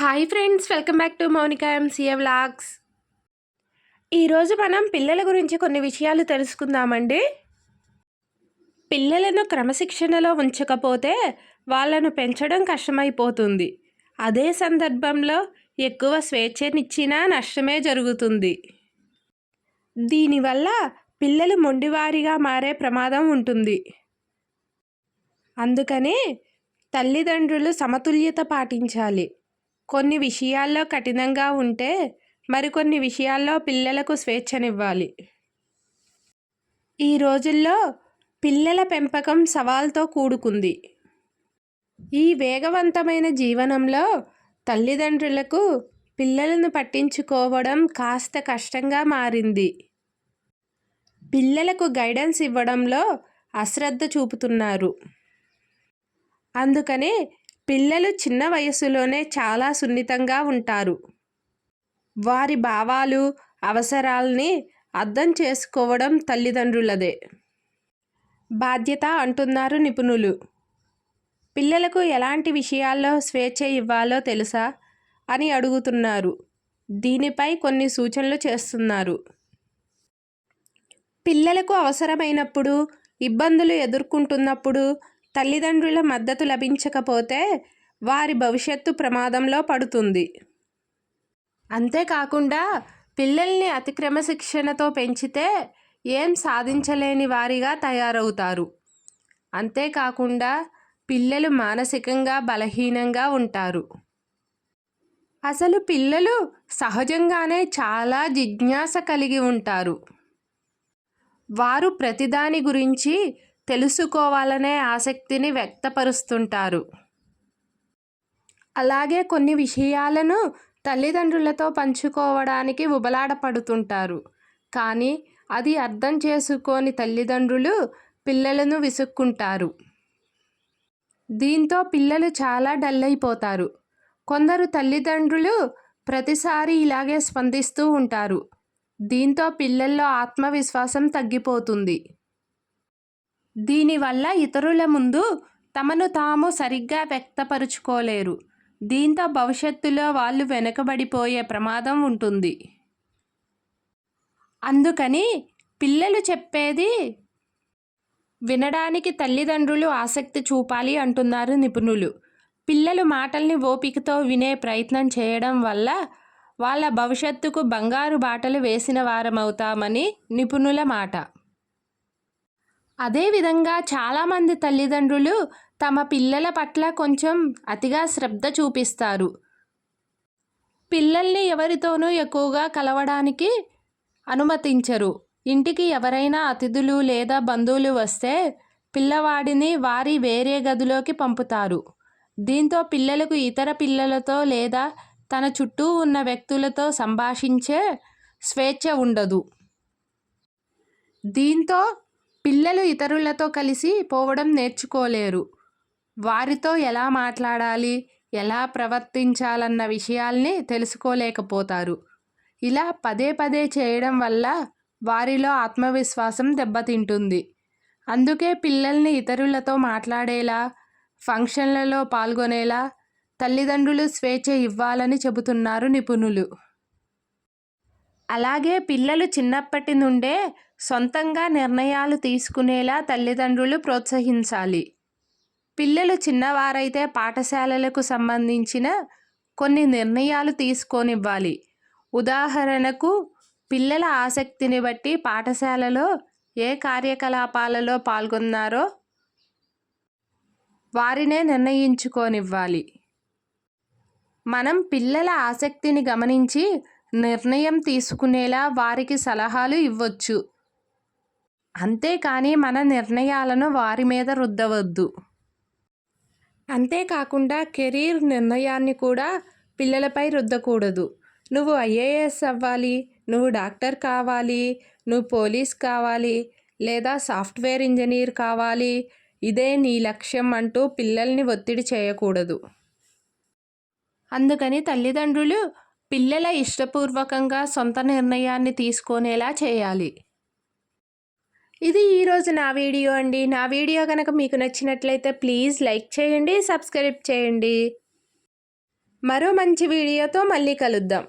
Hi friends welcome back to Mounika MCA vlogs ఈరోజు మనం పిల్లల గురించి కొన్ని విషయాలు తెలుసుకుందామండి. పిల్లలను క్రమశిక్షణలో ఉంచకపోతే వాళ్ళను పెంచడం కష్టమైపోతుంది. అదే సందర్భంలో ఎక్కువ స్వేచ్ఛనిచ్చినా నష్టమే జరుగుతుంది. దీనివల్ల పిల్లలు మొండివారిగా మారే ప్రమాదం ఉంటుంది. అందుకనే తల్లిదండ్రులు సమతుల్యత పాటించాలి. కొన్ని విషయాల్లో కఠినంగా ఉంటే మరికొన్ని విషయాల్లో పిల్లలకు స్వేచ్ఛనివ్వాలి. ఈ రోజుల్లో పిల్లల పెంపకం సవాల్తో కూడుకుంది. ఈ వేగవంతమైన జీవనంలో తల్లిదండ్రులకు పిల్లలను పట్టించుకోవడం కాస్త కష్టంగా మారింది. పిల్లలకు గైడెన్స్ ఇవ్వడంలో అశ్రద్ధ చూపుతున్నారు. అందుకనే పిల్లలు చిన్న వయసులోనే చాలా సున్నితంగా ఉంటారు. వారి భావాలు అవసరాల్ని అర్థం చేసుకోవడం తల్లిదండ్రులదే. బాధ్యత అంటున్నారు నిపుణులు. పిల్లలకు ఎలాంటి విషయాల్లో స్వేచ్ఛ ఇవ్వాలో తెలుసా? అని అడుగుతున్నారు. దీనిపై కొన్ని సూచనలు చేస్తున్నారు. పిల్లలకు అవసరమైనప్పుడు ఇబ్బందులు ఎదుర్కొంటున్నప్పుడు తల్లిదండ్రుల మద్దతు లభించకపోతే వారి భవిష్యత్తు ప్రమాదంలో పడుతుంది. అంతేకాకుండా పిల్లల్ని అతిక్రమ శిక్షణతో పెంచితే ఏం సాధించలేని వారిగా తయారవుతారు. అంతేకాకుండా పిల్లలు మానసికంగా బలహీనంగా ఉంటారు. అసలు పిల్లలు సహజంగానే చాలా జిజ్ఞాస కలిగి ఉంటారు. వారు ప్రతిదాని గురించి తెలుసుకోవాలనే ఆసక్తిని వ్యక్తపరుస్తుంటారు. అలాగే కొన్ని విషయాలను తల్లిదండ్రులతో పంచుకోవడానికి ఉబలాడపడుతుంటారు. కానీ అది అర్థం చేసుకోని తల్లిదండ్రులు పిల్లలను విసుక్కుంటారు. దీంతో పిల్లలు చాలా డల్ అయిపోతారు కొందరు తల్లిదండ్రులు ప్రతిసారి ఇలాగే స్పందిస్తూ ఉంటారు. దీంతో పిల్లల్లో ఆత్మవిశ్వాసం తగ్గిపోతుంది. దీనివల్ల ఇతరుల ముందు తమను తాము సరిగ్గా వ్యక్తపరుచుకోలేరు. దీంతో భవిష్యత్తులో వాళ్ళు వెనుకబడిపోయే ప్రమాదం ఉంటుంది. అందుకని పిల్లలు చెప్పేది వినడానికి తల్లిదండ్రులు ఆసక్తి చూపాలి అంటున్నారు నిపుణులు. పిల్లలు మాటల్ని ఓపికతో వినే ప్రయత్నం చేయడం వల్ల వాళ్ళ భవిష్యత్తుకు బంగారు బాటలు వేసిన వారమవుతామని నిపుణుల మాట. అదేవిధంగా చాలామంది తల్లిదండ్రులు తమ పిల్లల పట్ల కొంచెం అతిగా శ్రద్ధ చూపిస్తారు. పిల్లల్ని ఎవరితోనూ ఎక్కువగా కలవడానికి అనుమతించరు. ఇంటికి ఎవరైనా అతిథులు లేదా బంధువులు వస్తే పిల్లవాడిని వారి వేరే గదిలోకి పంపుతారు. దీంతో పిల్లలకు ఇతర పిల్లలతో లేదా తన చుట్టూ ఉన్న వ్యక్తులతో సంభాషించే స్వేచ్ఛ ఉండదు. దీంతో పిల్లలు ఇతరులతో కలిసి పోవడం నేర్చుకోలేరు. వారితో ఎలా మాట్లాడాలి ఎలా ప్రవర్తించాలన్న విషయాల్ని తెలుసుకోలేకపోతారు. ఇలా పదే పదే చేయడం వల్ల వారిలో ఆత్మవిశ్వాసం దెబ్బతింటుంది. అందుకే పిల్లల్ని ఇతరులతో మాట్లాడేలా ఫంక్షన్లలో పాల్గొనేలా తల్లిదండ్రులు స్వేచ్ఛ ఇవ్వాలని చెబుతున్నారు నిపుణులు. అలాగే పిల్లలు చిన్నప్పటి నుండే సొంతంగా నిర్ణయాలు తీసుకునేలా తల్లిదండ్రులు ప్రోత్సహించాలి. పిల్లలు చిన్నవారైతే పాఠశాలలకు సంబంధించిన కొన్ని నిర్ణయాలు తీసుకొనివ్వాలి. ఉదాహరణకు పిల్లల ఆసక్తిని బట్టి పాఠశాలలో ఏ కార్యకలాపాలలో పాల్గొన్నారో వారినే నిర్ణయించుకోనివ్వాలి. మనం పిల్లల ఆసక్తిని గమనించి నిర్ణయం తీసుకునేలా వారికి సలహాలు ఇవ్వచ్చు. అంతేకాని మన నిర్ణయాలను వారి మీద రుద్దవద్దు. అంతేకాకుండా కెరీర్ నిర్ణయాన్ని కూడా పిల్లలపై రుద్దకూడదు. నువ్వు ఐఏఎస్ అవ్వాలి నువ్వు డాక్టర్ కావాలి నువ్వు పోలీస్ కావాలి లేదా సాఫ్ట్వేర్ ఇంజనీర్ కావాలి ఇదే నీ లక్ష్యం అంటూ పిల్లల్ని ఒత్తిడి చేయకూడదు. అందుకని తల్లిదండ్రులు పిల్లల ఇష్టపూర్వకంగా సొంత నిర్ణయాన్ని తీసుకునేలా చేయాలి. ఇది ఈరోజు నా వీడియో అండి. నా వీడియో కనుక మీకు నచ్చినట్లయితే ప్లీజ్ లైక్ చేయండి సబ్స్క్రైబ్ చేయండి. మరో మంచి వీడియోతో మళ్ళీ కలుద్దాం.